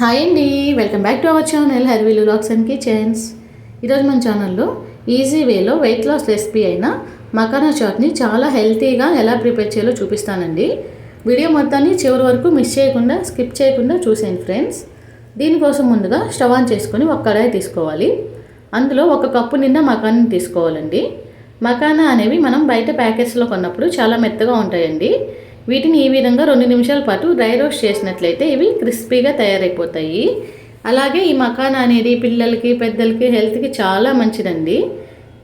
Hi అండి welcome back to our channel హర్వీలు లాక్స్ and kitchens. ఈరోజు మన ఛానల్లో ఈజీ వేలో వెయిట్ లాస్ రెసిపీ అయిన మకానా చాట్ని చాలా హెల్తీగా ఎలా ప్రిపేర్ చేయాలో చూపిస్తానండి. వీడియో మొత్తాన్ని చివరి వరకు మిస్ చేయకుండా స్కిప్ చేయకుండా చూసేయండి ఫ్రెండ్స్ దీనికోసం ముందుగా స్టవ్ ఆన్ చేసుకొని ఒక కడాయి తీసుకోవాలి. అందులో ఒక కప్పు నిండా మకానాని తీసుకోవాలండి. మకానా అనేవి మనం బయట ప్యాకెట్స్లో కొన్నప్పుడు చాలా మెత్తగా ఉంటాయండి. వీటిని ఈ విధంగా రెండు నిమిషాల పాటు డ్రై రోస్ట్ చేసినట్లయితే ఇవి క్రిస్పీగా తయారైపోతాయి. అలాగే ఈ మకానా అనేది పిల్లలకి పెద్దలకి హెల్త్కి చాలా మంచిదండి.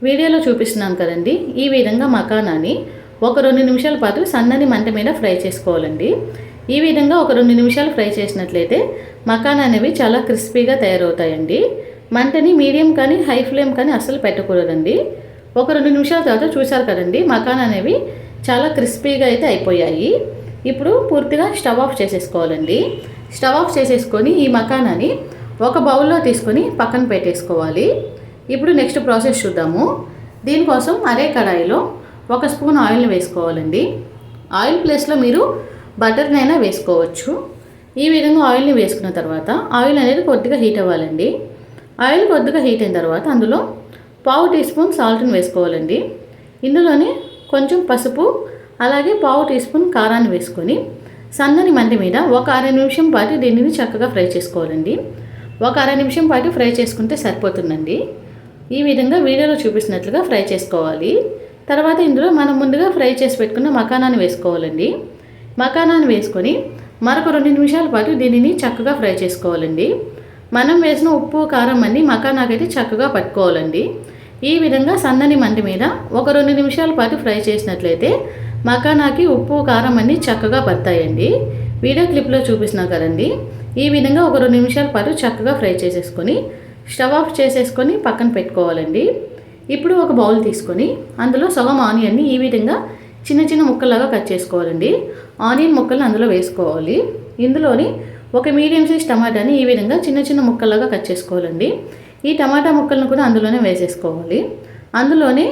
వీడియోలో చూపిస్తున్నాను కదండి ఈ విధంగా మకానాని ఒక రెండు నిమిషాల పాటు సన్నని మంట మీద ఫ్రై చేసుకోవాలండి. ఈ విధంగా ఒక రెండు నిమిషాలు ఫ్రై చేసినట్లయితే మకానా అనేవి చాలా క్రిస్పీగా తయారవుతాయండి. మంటని మీడియం కానీ హై ఫ్లేమ్ కానీ అస్సలు పెట్టకూడదండి. ఒక రెండు నిమిషాల తర్వాత చూశారు కదండి మకాన్ అనేవి చాలా క్రిస్పీగా అయితే అయిపోయాయి. ఇప్పుడు పూర్తిగా స్టవ్ ఆఫ్ చేసేసుకోవాలండి. స్టవ్ ఆఫ్ చేసేసుకొని ఈ మకానాన్ని ఒక బౌల్లో తీసుకొని పక్కన పెట్టేసుకోవాలి. ఇప్పుడు నెక్స్ట్ ప్రాసెస్ చూద్దాము. దీనికోసం అదే కడాయిలో ఒక స్పూన్ ఆయిల్ని వేసుకోవాలండి. ఆయిల్ ప్లేస్లో మీరు బటర్నైనా వేసుకోవచ్చు. ఈ విధంగా ఆయిల్ని వేసుకున్న తర్వాత ఆయిల్ అనేది కొద్దిగా హీట్ అవ్వాలండి. ఆయిల్ కొద్దిగా హీట్ అయిన తర్వాత అందులో పావు టీ స్పూన్ సాల్ట్ని వేసుకోవాలండి. ఇందులోనే కొంచెం పసుపు అలాగే పావు టీ స్పూన్ కారాన్ని వేసుకొని సన్నని మంట మీద ఒక అర నిమిషం పాటు దీనిని చక్కగా ఫ్రై చేసుకోవాలండి. ఒక అర నిమిషం పాటు ఫ్రై చేసుకుంటే సరిపోతుందండి. ఈ విధంగా వీడియోలో చూపిస్తున్నట్లుగా ఫ్రై చేసుకోవాలి. తర్వాత ఇందులో మనం ముందుగా ఫ్రై చేసి పెట్టుకున్న మకానాన్ని వేసుకోవాలండి. మకానాన్ని వేసుకొని మరొక రెండు నిమిషాల పాటు దీనిని చక్కగా ఫ్రై చేసుకోవాలండి. మనం వేసిన ఉప్పు కారం అన్ని మకానాకైతే చక్కగా పట్టుకోవాలండి. ఈ విధంగా సన్నని మంట మీద ఒక రెండు నిమిషాల పాటు ఫ్రై చేసినట్లయితే మకానాకి ఉప్పు కారం అన్ని చక్కగా పడతాయండి. వీడియో క్లిప్లో చూపిస్తున్నా కదండి. ఈ విధంగా ఒక రెండు నిమిషాల పాటు చక్కగా ఫ్రై చేసేసుకొని స్టవ్ ఆఫ్ చేసేసుకొని పక్కన పెట్టుకోవాలండి. ఇప్పుడు ఒక బౌల్ తీసుకొని అందులో సగం ఆనియన్ని ఈ విధంగా చిన్న చిన్న ముక్కలాగా కట్ చేసుకోవాలండి. ఆనియన్ ముక్కలను అందులో వేసుకోవాలి. ఇందులోని ఒక మీడియం సైజ్ టమాటాని ఈ విధంగా చిన్న చిన్న ముక్కలాగా కట్ చేసుకోవాలండి. ఈ టమాటా ముక్కలను కూడా అందులోనే వేసేసుకోవాలి. అందులోనే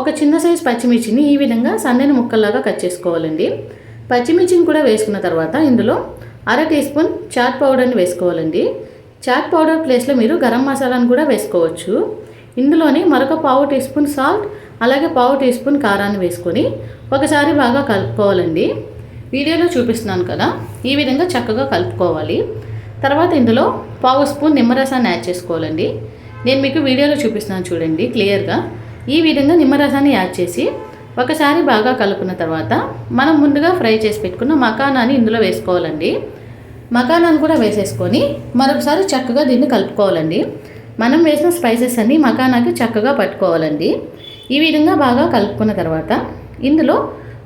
ఒక చిన్న సైజ్ పచ్చిమిర్చిని ఈ విధంగా సన్నని ముక్కల్లాగా కట్ చేసుకోవాలండి. పచ్చిమిర్చిని కూడా వేసుకున్న తర్వాత ఇందులో అర టీ స్పూన్ చాట్ పౌడర్ని వేసుకోవాలండి. చాట్ పౌడర్ ప్లేస్లో మీరు గరం మసాలాను కూడా వేసుకోవచ్చు. ఇందులోనే మరొక పావు టీ స్పూన్ సాల్ట్ అలాగే పావు టీ స్పూన్ కారాన్ని వేసుకొని ఒకసారి బాగా కలుపుకోవాలండి. వీడియోలో చూపిస్తున్నాను కదా ఈ విధంగా చక్కగా కలుపుకోవాలి. తర్వాత ఇందులో పావు స్పూన్ నిమ్మరసాన్ని యాడ్ చేసుకోవాలండి. నేను మీకు వీడియోలో చూపిస్తున్నాను చూడండి క్లియర్గా. ఈ విధంగా నిమ్మరసాన్ని యాడ్ చేసి ఒకసారి బాగా కలుపుకున్న తర్వాత మనం ముందుగా ఫ్రై చేసి పెట్టుకున్న మకానాన్ని ఇందులో వేసుకోవాలండి. మకానాన్ని కూడా వేసేసుకొని మరొకసారి చక్కగా దీన్ని కలుపుకోవాలండి. మనం వేసిన స్పైసెస్ అన్నీ మకానాకి చక్కగా పట్టుకోవాలండి. ఈ విధంగా బాగా కలుపుకున్న తర్వాత ఇందులో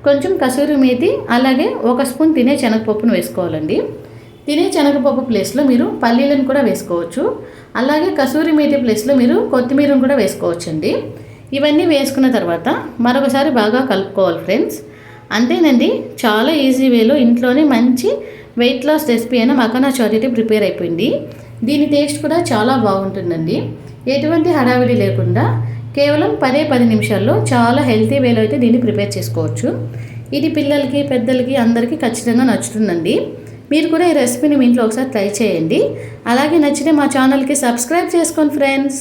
కొంచెం కసూరి మేతి అలాగే ఒక స్పూన్ తినే శనగపప్పును వేసుకోవాలండి. తినే శనగపప్పు ప్లేస్లో మీరు పల్లీలను కూడా వేసుకోవచ్చు. అలాగే కసూరి మేతి ప్లేస్లో మీరు కొత్తిమీరను కూడా వేసుకోవచ్చండి. ఇవన్నీ వేసుకున్న తర్వాత మరొకసారి బాగా కలుపుకోవాలి ఫ్రెండ్స్. అంతేనండి చాలా ఈజీ వేలో ఇంట్లోనే మంచి వెయిట్ లాస్ రెసిపీ అయిన మకానా చాట్ ప్రిపేర్ అయిపోయింది. దీని టేస్ట్ కూడా చాలా బాగుంటుందండి. ఎటువంటి హడావిడి లేకుండా కేవలం పదే పది నిమిషాల్లో చాలా హెల్తీ వేలో అయితే దీన్ని ప్రిపేర్ చేసుకోవచ్చు. ఇది పిల్లలకి పెద్దలకి అందరికీ ఖచ్చితంగా నచ్చుతుందండి. మీరు కూడా ఈ రెసిపీని మీ ఇంట్లో ఒకసారి ట్రై చేయండి. అలాగే నచ్చితే మా ఛానల్కి సబ్స్క్రైబ్ చేసుకోండి ఫ్రెండ్స్